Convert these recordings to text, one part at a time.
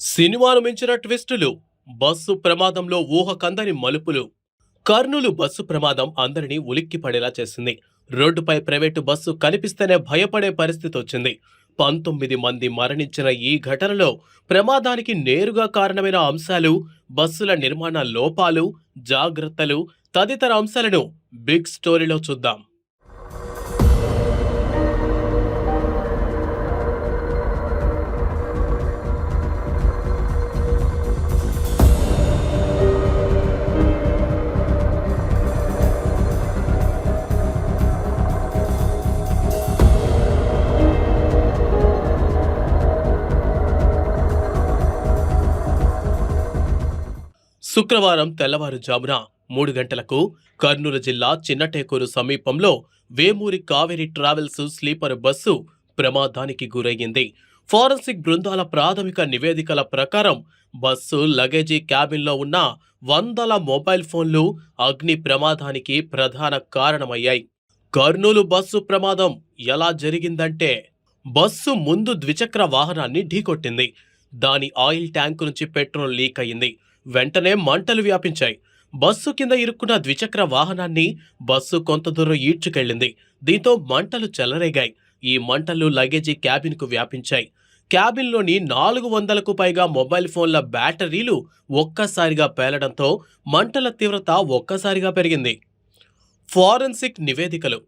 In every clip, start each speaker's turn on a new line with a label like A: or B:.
A: సినిమాను మించిన ట్విస్టులు బస్సు ప్రమాదంలో ఊహ కందని మలుపులు. కర్నూలు బస్సు ప్రమాదం అందరినీ ఉలిక్కిపడేలా చేసింది. రోడ్డుపై ప్రైవేటు బస్సు కనిపిస్తేనే భయపడే పరిస్థితి వచ్చింది. పంతొమ్మిది మంది మరణించిన ఈ ఘటనలో ప్రమాదానికి నేరుగా కారణమైన అంశాలు బస్సుల నిర్మాణ లోపాలు జాగ్రత్తలు తదితర అంశాలను బిగ్ స్టోరీలో చూద్దాం. శుక్రవారం తెల్లవారుజామున మూడు గంటలకు కర్నూలు జిల్లా చిన్నటేకూరు సమీపంలో Vemuri Kaveri travels sleeper bus ప్రమాదానికి గురయ్యింది. ఫారెన్సిక్ బృందాల ప్రాథమిక నివేదికల ప్రకారం బస్సు లగేజీ క్యాబిన్లో ఉన్న వందల మొబైల్ ఫోన్లు అగ్ని ప్రమాదానికి ప్రధాన కారణమయ్యాయి. కర్నూలు బస్సు ప్రమాదం ఎలా జరిగిందంటే బస్సు ముందు ద్విచక్ర వాహనాన్ని ఢీకొట్టింది. దాని ఆయిల్ ట్యాంకు నుంచి పెట్రోల్ లీక్ అయింది వెంటనే మంటలు వ్యాపించాయి. బస్సు కింద ఇరుక్కున్న ద్విచక్ర వాహనాన్ని బస్సు కొంత దూరం ఈడ్చుకెళ్ళింది దీంతో మంటలు చెలరేగాయి. ఈ మంటలు లగేజీ క్యాబిన్కు వ్యాపించాయి. క్యాబిన్లోని నాలుగు వందలకు పైగా మొబైల్ ఫోన్ల బ్యాటరీలు ఒక్కసారిగా పేలడంతో మంటల తీవ్రత ఒక్కసారిగా పెరిగింది. ఫారెన్సిక్ నివేదికలు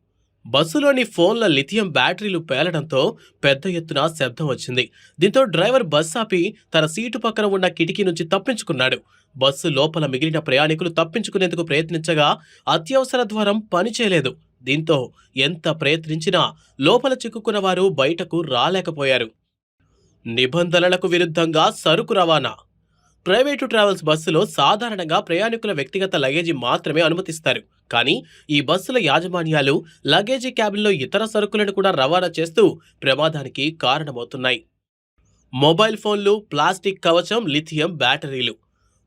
A: బస్సులోని ఫోన్ల లిథియం బ్యాటరీలు పేలడంతో పెద్ద ఎత్తున శబ్దం వచ్చింది. దీంతో డ్రైవర్ బస్ ఆపి తన సీటు పక్కన ఉన్న కిటికీ నుంచి తప్పించుకున్నాడు. బస్సు లోపల మిగిలిన ప్రయాణికులు తప్పించుకునేందుకు ప్రయత్నించగా అత్యవసర ద్వారం పనిచేయలేదు దీంతో ఎంత ప్రయత్నించినా లోపల చిక్కుకున్న వారు బయటకు రాలేకపోయారు. నిబంధనలకు విరుద్ధంగా సరుకు రవాణా. ప్రైవేటు ట్రావెల్స్ బస్సులో సాధారణంగా ప్రయాణికుల వ్యక్తిగత లగేజీ మాత్రమే అనుమతిస్తారు. కానీ ఈ బస్సుల యాజమాన్యాలు లగేజీ క్యాబిన్లో ఇతర సరుకులను కూడా రవాణా చేస్తూ ప్రమాదానికి కారణమవుతున్నాయి. మొబైల్ ఫోన్లు ప్లాస్టిక్ కవచం లిథియం బ్యాటరీలు.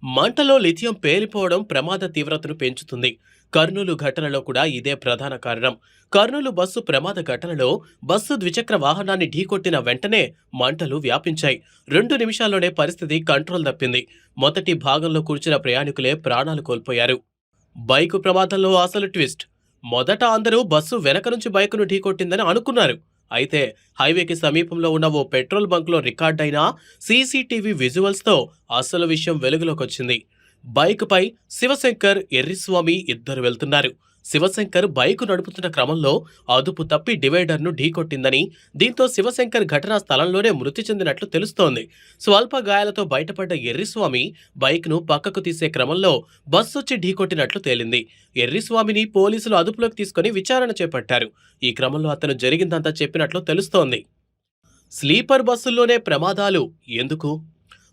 A: మంటలో లిథియం పేలిపోవడం ప్రమాద తీవ్రతను పెంచుతుంది. కర్నూలు ఘటనలో కూడా ఇదే ప్రధాన కారణం. కర్నూలు బస్సు ప్రమాద ఘటనలో బస్సు ద్విచక్ర వాహనాన్ని ఢీకొట్టిన వెంటనే మంటలు వ్యాపించాయి. రెండు నిమిషాల్లోనే పరిస్థితి కంట్రోల్ తప్పింది మొదటి భాగంలో కూర్చున్న ప్రయాణికులే ప్రాణాలు కోల్పోయారు. బైకు ప్రమాదంలో అసలు ట్విస్ట్. మొదట అందరూ బస్సు వెనక నుంచి బైకును ఢీకొట్టిందని అనుకున్నారు. అయితే హైవేకి సమీపంలో ఉన్న ఓ పెట్రోల్ బంక్లో రికార్డైన సీసీటీవీ విజువల్స్తో అసలు విషయం వెలుగులోకి వచ్చింది బైక్పై శివశంకర్ ఎర్రిస్వామి ఇద్దరు వెళ్తున్నారు. శివశంకర్ బైకు నడుపుతున్న క్రమంలో అదుపు తప్పి డివైడర్ను ఢీకొట్టిందని దీంతో శివశంకర్ ఘటనా స్థలంలోనే మృతి చెందినట్లు తెలుస్తోంది. స్వల్ప గాయాలతో బయటపడ్డ ఎర్రిస్వామి బైక్ను పక్కకు తీసే క్రమంలో బస్సు వచ్చి ఢీకొట్టినట్లు తేలింది. ఎర్రిస్వామిని పోలీసులు అదుపులోకి తీసుకుని విచారణ చేపట్టారు. ఈ క్రమంలో అతను జరిగిందంతా చెప్పినట్లు తెలుస్తోంది. స్లీపర్ బస్సుల్లోనే ప్రమాదాలు ఎందుకు?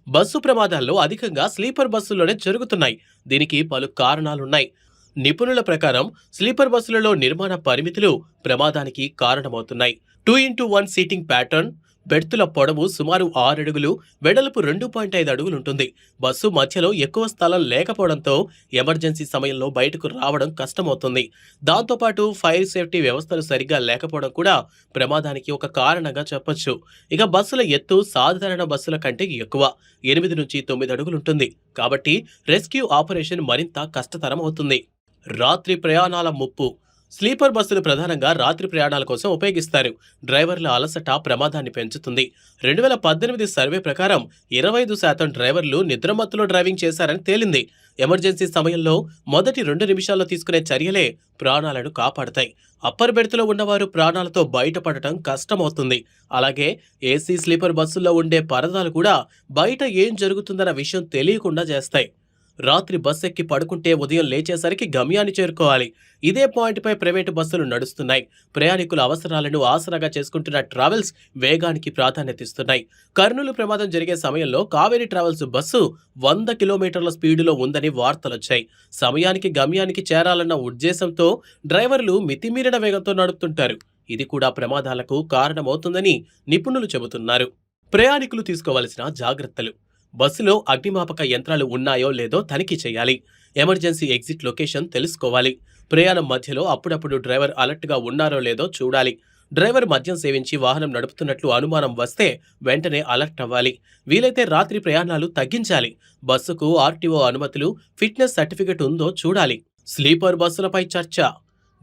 A: బస్సు ప్రమాదాల్లో అధికంగా స్లీపర్ బస్సుల్లోనే జరుగుతున్నాయి. దీనికి పలు కారణాలున్నాయి. నిపుణుల ప్రకారం స్లీపర్ బస్సులలో నిర్మాణ పరిమితులు ప్రమాదానికి కారణమవుతున్నాయి. Two into one seating pattern బెర్తుల పొడవు సుమారు ఆరు అడుగులు వెడల్పు రెండు పాయింట్ ఐదు అడుగులు ఉంటుంది. బస్సు మధ్యలో ఎక్కువ స్థలం లేకపోవడంతో ఎమర్జెన్సీ సమయంలో బయటకు రావడం కష్టమవుతుంది. దాంతోపాటు ఫైర్ సేఫ్టీ వ్యవస్థలు సరిగ్గా లేకపోవడం కూడా ప్రమాదానికి ఒక కారణంగా చెప్పొచ్చు. ఇక బస్సుల ఎత్తు సాధారణ బస్సుల కంటే ఎక్కువ ఎనిమిది నుంచి తొమ్మిది అడుగులు ఉంటుంది. కాబట్టి రెస్క్యూ ఆపరేషన్ మరింత కష్టతరం అవుతుంది రాత్రి ప్రయాణాల ముప్పు. స్లీపర్ బస్సులు ప్రధానంగా రాత్రి ప్రయాణాల కోసం ఉపయోగిస్తారు. డ్రైవర్ల అలసట ప్రమాదాన్ని పెంచుతుంది. రెండు వేల పద్దెనిమిది సర్వే ప్రకారం ఇరవై ఐదు శాతం డ్రైవర్లు నిద్రమత్తులో డ్రైవింగ్ చేశారని తేలింది. ఎమర్జెన్సీ సమయంలో మొదటి రెండు నిమిషాల్లో తీసుకునే చర్యలే ప్రాణాలను కాపాడతాయి. అప్పర్ బెర్త్లో ఉన్నవారు ప్రాణాలతో బయటపడటం కష్టమవుతుంది. అలాగే ఏసీ స్లీపర్ బస్సుల్లో ఉండే పరదాలు కూడా బయట ఏం జరుగుతుందన్న విషయం తెలియకుండా చేస్తాయి. రాత్రి బస్ ఎక్కి పడుకుంటే ఉదయం లేచేసరికి గమ్యాన్ని చేరుకోవాలి. ఇదే పాయింట్పై ప్రైవేటు బస్సులు నడుస్తున్నాయి. ప్రయాణికుల అవసరాలను ఆసరాగా చేసుకుంటున్న ట్రావెల్స్ వేగానికి ప్రాధాన్యత ఇస్తున్నాయి కర్నూలు ప్రమాదం జరిగే సమయంలో కావేరీ ట్రావెల్స్ బస్సు వంద కిలోమీటర్ల స్పీడులో ఉందని వార్తలొచ్చాయి సమయానికి గమ్యానికి చేరాలన్న ఉద్దేశంతో డ్రైవర్లు మితిమీరిన వేగంతో నడుపుతుంటారు. ఇది కూడా ప్రమాదాలకు కారణమవుతుందని నిపుణులు చెబుతున్నారు. ప్రయాణికులు తీసుకోవలసిన జాగ్రత్తలు. బస్సులో అగ్నిమాపక యంత్రాలు ఉన్నాయో లేదో తనిఖీ చేయాలి. ఎమర్జెన్సీ ఎగ్జిట్ లొకేషన్ తెలుసుకోవాలి. ప్రయాణం మధ్యలో అప్పుడప్పుడు డ్రైవర్ అలర్ట్గా ఉన్నారో లేదో చూడాలి. డ్రైవర్ మద్యం సేవించి వాహనం నడుపుతున్నట్లు అనుమానం వస్తే వెంటనే అలర్ట్ అవ్వాలి. వీలైతే రాత్రి ప్రయాణాలు తగ్గించాలి. బస్సుకు ఆర్టీఓ అనుమతులు ఫిట్నెస్ సర్టిఫికెట్ ఉందో చూడాలి. స్లీపర్ బస్సులపై చర్చ.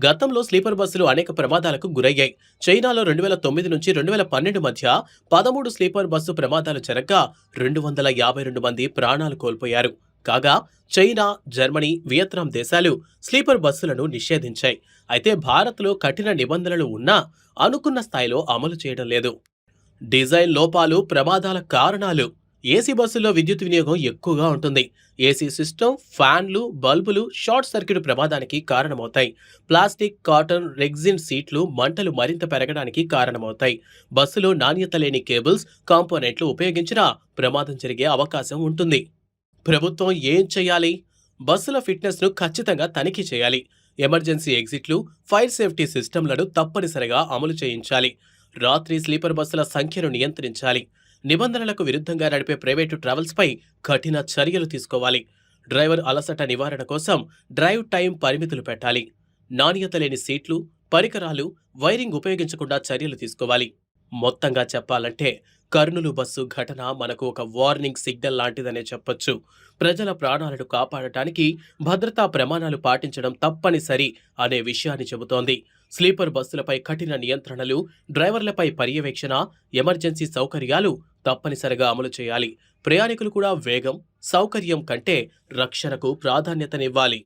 A: గతంలో స్లీపర్ బస్సులు అనేక ప్రమాదాలకు గురయ్యాయి. చైనాలో రెండు వేల తొమ్మిది నుంచి రెండు వేల పన్నెండు మధ్య పదమూడు స్లీపర్ బస్సు ప్రమాదాలు జరగ్గా రెండు వందల యాభై రెండు మంది ప్రాణాలు కోల్పోయారు. కాగా చైనా జర్మనీ వియత్నాం దేశాలు స్లీపర్ బస్సులను నిషేధించాయి. అయితే భారత్లో కఠిన నిబంధనలు ఉన్నా అనుకున్న స్థాయిలో అమలు చేయడం లేదు. డిజైన్ లోపాలు ప్రమాదాల కారణాలు ఏసీ బస్సుల్లో విద్యుత్ వినియోగం ఎక్కువగా ఉంటుంది. ఏసీ సిస్టమ్ ఫ్యాన్లు బల్బులు షార్ట్ సర్క్యూట్ ప్రమాదానికి కారణమవుతాయి. ప్లాస్టిక్ కాటన్ రెగ్జిన్ సీట్లు మంటలు మరింత పెరగడానికి కారణమవుతాయి. బస్సులో నాణ్యత లేని కేబుల్స్ కాంపోనెంట్లు ఉపయోగించినా ప్రమాదం జరిగే అవకాశం ఉంటుంది. ప్రభుత్వం ఏం చేయాలి? బస్సుల ఫిట్నెస్ను ఖచ్చితంగా తనిఖీ చేయాలి. ఎమర్జెన్సీ ఎగ్జిట్లు ఫైర్ సేఫ్టీ సిస్టమ్లను తప్పనిసరిగా అమలు చేయించాలి. రాత్రి స్లీపర్ బస్సుల సంఖ్యను నియంత్రించాలి. నిబంధనలకు విరుద్ధంగా నడిపే ప్రైవేటు ట్రావెల్స్పై కఠిన చర్యలు తీసుకోవాలి. డ్రైవర్ అలసట నివారణ కోసం డ్రైవ్ టైం పరిమితులు పెట్టాలి. నాణ్యత లేని సీట్లు పరికరాలు వైరింగ్ ఉపయోగించకుండా చర్యలు తీసుకోవాలి. మొత్తంగా చెప్పాలంటే కర్నూలు బస్సు ఘటన మనకు ఒక వార్నింగ్ సిగ్నల్ లాంటిదనే చెప్పొచ్చు. ప్రజల ప్రాణాలను కాపాడటానికి భద్రతా ప్రమాణాలు పాటించడం తప్పనిసరి అనే విషయాన్ని చెబుతోంది. స్లీపర్ బస్సులపై కఠిన నియంత్రణలు డ్రైవర్లపై పర్యవేక్షణ ఎమర్జెన్సీ సౌకర్యాలు తప్పనిసరిగా అమలు చేయాలి. ప్రయాణికులు కూడా వేగం సౌకర్యం కంటే రక్షణకు ప్రాధాన్యతనివ్వాలి.